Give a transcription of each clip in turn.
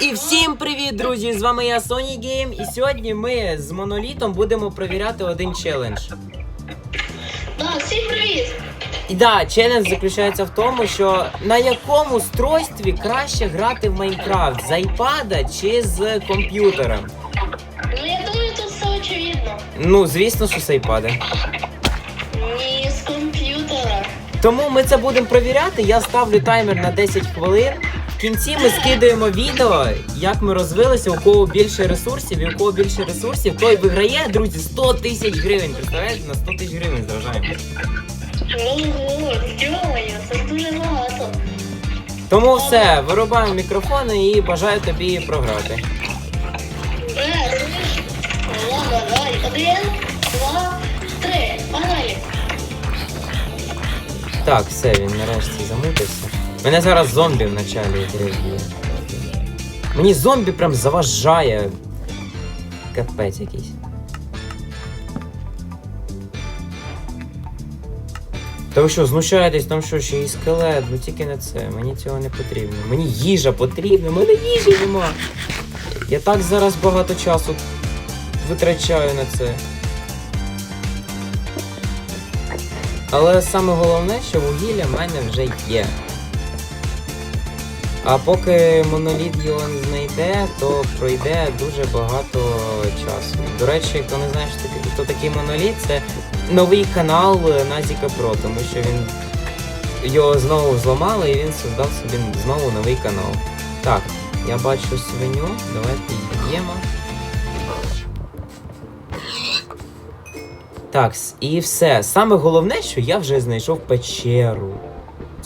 І всім привіт, друзі! З вами я Sony Game, і сьогодні ми з монолітом будемо провіряти один челендж. Так, всім привіт! І да, челендж заключається в тому, що на якому устройстві краще грати в Майнкрафт з айпада чи з комп'ютера. Ну я думаю, тут все очевидно. Ну, звісно, що з айпада. Ні, з комп'ютера. Тому ми це будемо провіряти. Я ставлю таймер на 10 хвилин. Кінці ми скидаємо відео, як ми розвилися, у кого більше ресурсів, і у кого більше ресурсів, той виграє, друзі, 100 тисяч гривень. Представляєте, на 100 тисяч гривень заражаємо. Ого, йомаю, це дуже багато. Тому все, вирубаємо мікрофони і бажаю тобі програти. Е. Ладно, давай. Один, два, три. Погнали. Так, все, він нарешті замутився. Мене зараз зомбі в началі гри. Мені зомбі прям заважає. Капець якийсь. Та ви що, знущаєтесь, там що, ще і скелет, ну тільки не це, мені цього не потрібно. Мені їжа потрібна, мене їжі нема. Я так зараз багато часу витрачаю на це. Але саме головне, що вугілля в мене вже є. А поки моноліт його не знайде, то пройде дуже багато часу. До речі, хто не знає, що таке, хто такий моноліт, це новий канал Назіка Про, тому що він його знову зламали і він создав собі знову новий канал. Так, я бачу свиню, давайте її. Так, і все. Саме головне, що я вже знайшов печеру.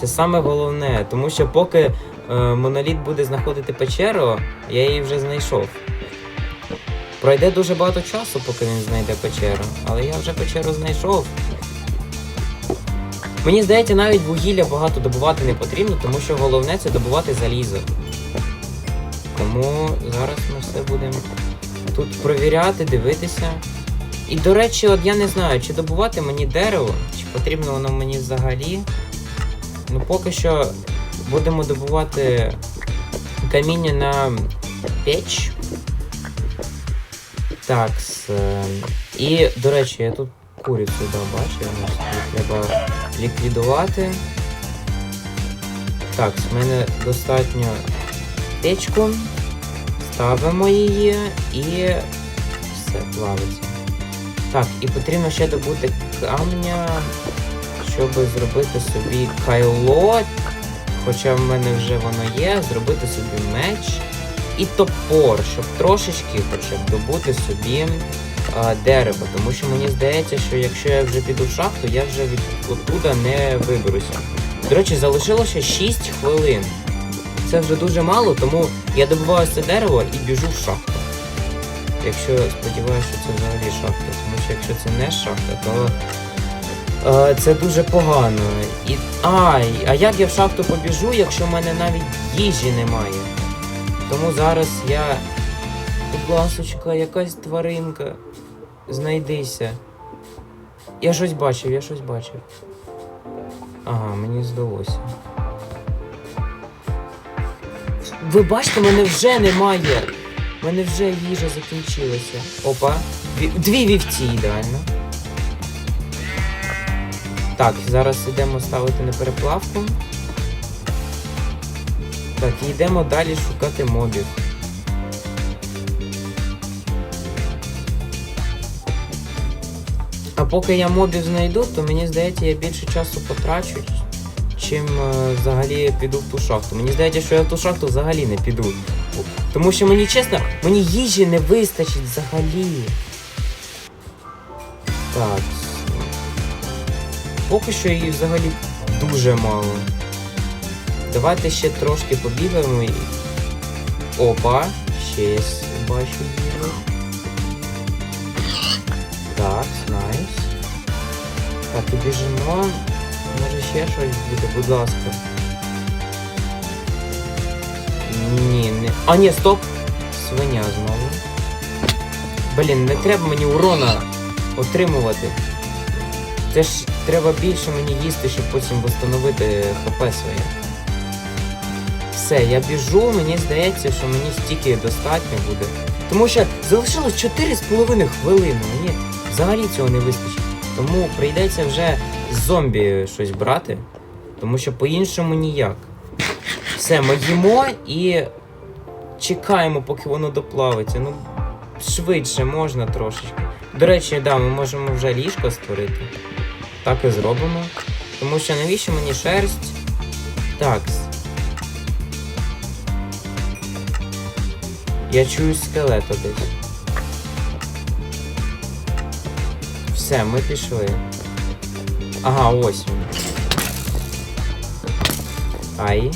Це саме головне, тому що поки е, моноліт буде знаходити печеру, я її вже знайшов. Пройде дуже багато часу, поки він знайде печеру, але я вже печеру знайшов. Мені здається, навіть вугілля багато добувати не потрібно, тому що головне це добувати залізо. Тому зараз ми все будемо тут провіряти, дивитися. І до речі, от я не знаю, чи добувати мені дерево, чи потрібно воно мені взагалі. Ну поки що будемо добувати каміння на печ. Так. Е, і, до речі, я тут курицю да, її треба ліквідувати. Так, в мене достатньо печку. Ставимо її і все, плавиться. Так, і потрібно ще добути камня, щоб зробити собі кайло. Хоча в мене вже воно є, зробити собі меч і топор, щоб трошечки хоча б добути собі а, дерево. Тому що мені здається, що якщо я вже піду в шахту, я вже від оттуда не виберуся. До речі, залишилося 6 хвилин. Це вже дуже мало, тому я добуваю це дерево і біжу в шахту. Якщо сподіваюся, що це взагалі шахта, тому що якщо це не шахта, то це дуже погано. І. Ай, а як я в шахту побіжу, якщо в мене навіть їжі немає? Тому зараз я. Будь ласочка, якась тваринка. Знайдися. Я щось бачив, я щось бачив. Ага, мені здалося. Ви бачите, мене вже немає. У мене вже їжа закінчилася. Опа. Дві вівці ідеально. Так, зараз йдемо ставити на переплавку. Так, і йдемо далі шукати мобів. А поки я мобів знайду, то мені здається, я більше часу потрачу, чим е, взагалі піду в ту шахту. Мені здається, що я в ту шахту взагалі не піду. Тому що мені чесно, мені їжі не вистачить взагалі. Так. Поки що її взагалі дуже мало. Давайте ще трошки побігаємо і. Опа, ще є, бачу їжу. Так, найс. Так, і біжимо. Може ще щось буде, будь ласка. Ні, не. А, ні, стоп! Свиня знову. Блін, не треба мені урона отримувати. Це ж треба більше мені їсти, щоб потім встановити ХП своє. Все, я біжу, мені здається, що мені стільки достатньо буде. Тому що залишилось 4,5 хвилини. Мені взагалі цього не вистачить. Тому прийдеться вже з зомбі щось брати, тому що по-іншому ніяк. Все, ми їмо і чекаємо, поки воно доплавиться. Ну, швидше можна трошечки. До речі, да, ми можемо вже ліжко створити. Так і зробимо. Тому що навіщо мені шерсть? Так. Я чую скелет десь. Все, ми пішли. Ага, ось. Ай.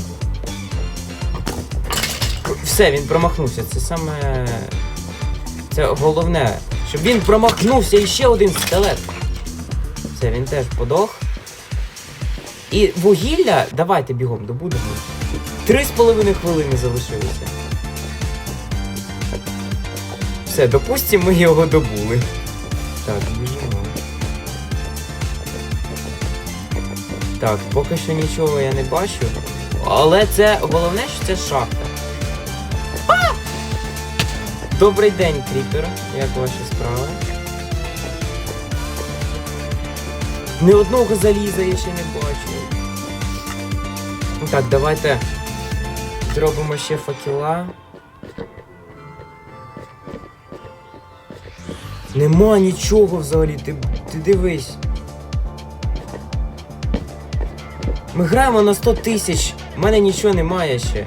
Все, він промахнувся. Це саме. Це головне. Щоб він промахнувся і ще один скелет. Все, він теж подох. І вугілля. Давайте бігом добудемо. Три з половиною хвилини залишилося. Все, допустимо, ми його добули. Так, біжимо. Так, поки що нічого я не бачу. Але це головне, що це шахта. А! Добрий день, кріпер. Як ваші справи? Ні одного заліза я ще не бачу. Ну Так, давайте зробимо ще факела. Нема нічого взагалі, ти, ти дивись. Ми граємо на 100 тисяч, у мене нічого немає ще.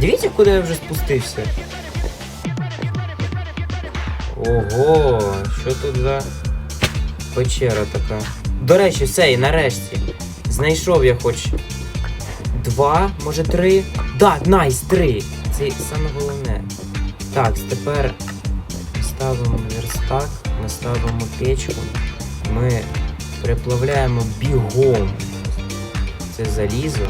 Дивіться, куди я вже спустився. Ого, що тут за печера така? До речі, все, і нарешті. Знайшов я хоч два, може три. Да, найс, три. Це саме головне. Так, тепер ставимо верстак, наставимо печку. Ми переплавляємо бігом. Це залізо.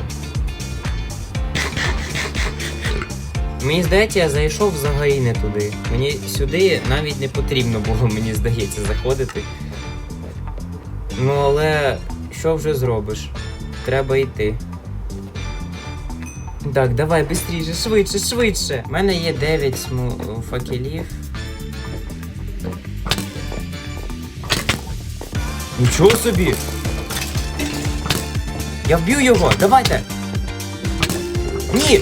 Мені здається, я зайшов взагалі не туди. Мені сюди навіть не потрібно було, мені здається, заходити. Ну але що вже зробиш? Треба йти. Так, давай швидше, швидше, швидше. У мене є 9 сму... факелів. Нічого собі! Я вб'ю його! Давайте! Ні!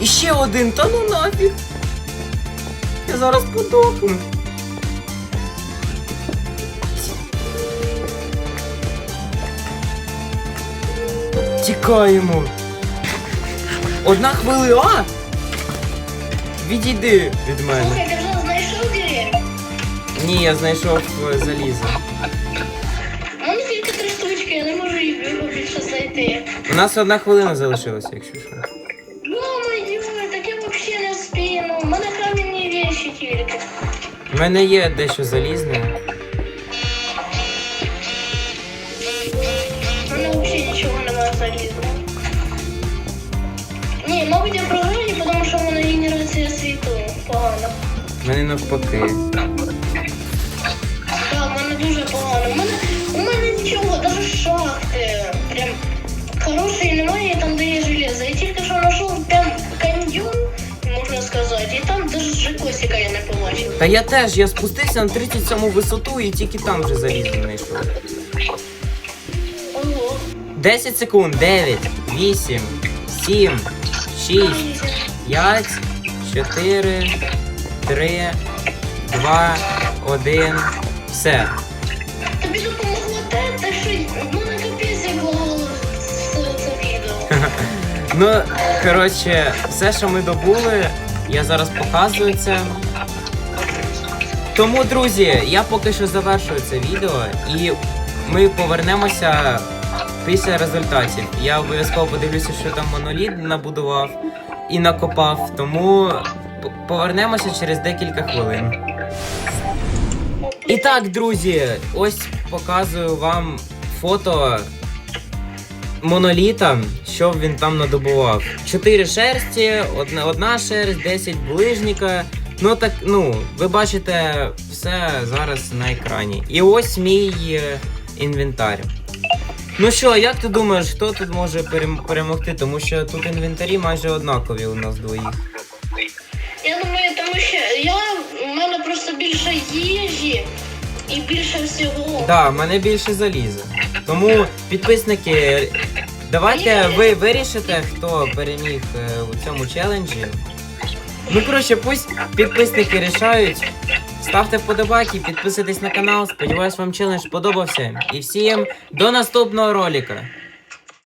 І ще один, та ну нафіг! Я зараз подохну. Тікаємо. Одна хвилина. А! Відійди від мене. Слухай, ти вже знайшов дверь? Ні, я знайшов е, залізо. У мене тільки три штучки, я не можу їх його більше знайти. У нас одна хвилина залишилася, якщо що. Ё-моё, так я вообще не вспію. У мене кам'яні вещи тільки. У мене є дещо залізне. Мабуть, я програю, тому що в мене генерація світу погана. У мене навпаки. Так, в мене дуже погано. У мене, у мене нічого, навіть шахти. Прям хорошої немає, там де є железо. Я тільки що знайшов прям каньйон, можна сказати, і там навіть косика я не побачив. Та я теж, я спустився на 37 висоту і тільки там вже залізо знайшов. Ого. 10 секунд, 9, 8, 7, 6, 5, 4, 3, 2, 1. Все. Тобі допомогло те, те, що в мене капець як це, це відео. Ну, коротше, все, що ми добули, я зараз показую це. Тому, друзі, я поки що завершую це відео і ми повернемося після результатів. Я обов'язково подивлюся, що там моноліт набудував і накопав. Тому повернемося через декілька хвилин. І так, друзі, ось показую вам фото моноліта, що він там надобував. Чотири шерсті, одна, одна шерсть, 10 ближніка. Ну так, ну, ви бачите все зараз на екрані. І ось мій е, інвентар. Ну що, як ти думаєш, хто тут може перем- перемогти? Тому що тут інвентарі майже однакові у нас двоїх. Я думаю, тому що я в мене просто більше їжі і більше всього. Да, в мене більше заліза. Тому підписники, давайте ви вирішите, хто переміг е, у цьому челенджі. Ну коротше, пусть підписники рішають. Ставте вподобайки, підписуйтесь на канал. Сподіваюсь, вам челендж сподобався. І всім до наступного ролика.